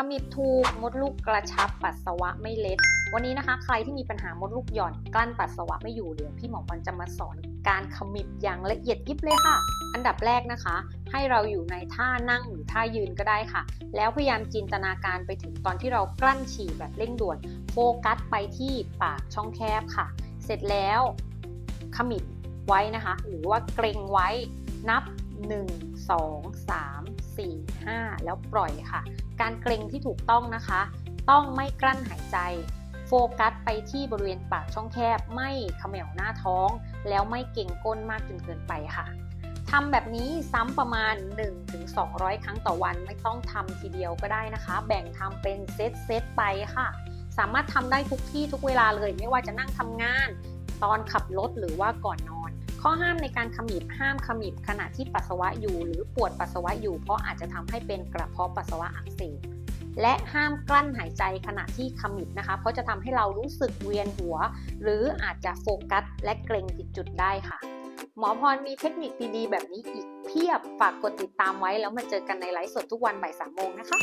ขมิบถูกมดลูกกระชับปัสสาวะไม่เล็ด วันนี้นะคะ ใครที่มีปัญหามดลูกหย่อนกลั้นปัสสาวะไม่อยู่เดี๋ยวพี่หมอปันจะมาสอนการขมิบอย่างละเอียดยิบเลยค่ะ อันดับแรกนะคะ ให้เราอยู่ในท่านั่งหรือท่ายืนก็ได้ค่ะ แล้วพยายามจินตนาการไปถึงตอนที่เรากลั้นฉี่แบบเร่งด่วน โฟกัสไปที่ปากช่องแคบค่ะ เสร็จแล้วขมิบไว้นะคะ หรือว่าเกรงไว้นับ 1 2 3 4 5 แล้วปล่อยค่ะ การเกรงที่ถูกต้องนะคะ ต้องไม่กลั้นหายใจ โฟกัสไปที่บริเวณปากช่องแคบ ไม่เขมวหน้าท้อง แล้วไม่เก่งก้นมากจนเกินไปค่ะทำแบบนี้ซ้ำประมาณ 1-200 ครั้งต่อวันไม่ต้องทำทีเดียวก็ได้นะคะ แบ่งทำเป็นเซตเซตไปค่ะ สามารถทำได้ทุกที่ทุกเวลาเลย ไม่ว่าจะนั่งทำงาน ตอนขับรถหรือว่าก่อนนอน ข้อห้ามในการขมิบห้ามขมิบขณะที่ปัสสาวะอยู่ หรือปวดปัสสาวะอยู่ เพราะอาจจะทำให้เป็นกระเพาะปัสสาวะอักเสบและห้ามกลั้นหายใจขณะที่ขมิบนะคะ เพราะจะทำให้เรารู้สึกเวียนหัว หรืออาจจะโฟกัส และเกรงติดจุดได้ค่ะ หมอพรมีเทคนิคดีๆ แบบนี้อีกเพียบฝากกดติดตามไว้แล้วมาเจอกันในไลฟ์สดทุกวันบ่ายสามโมงนะคะ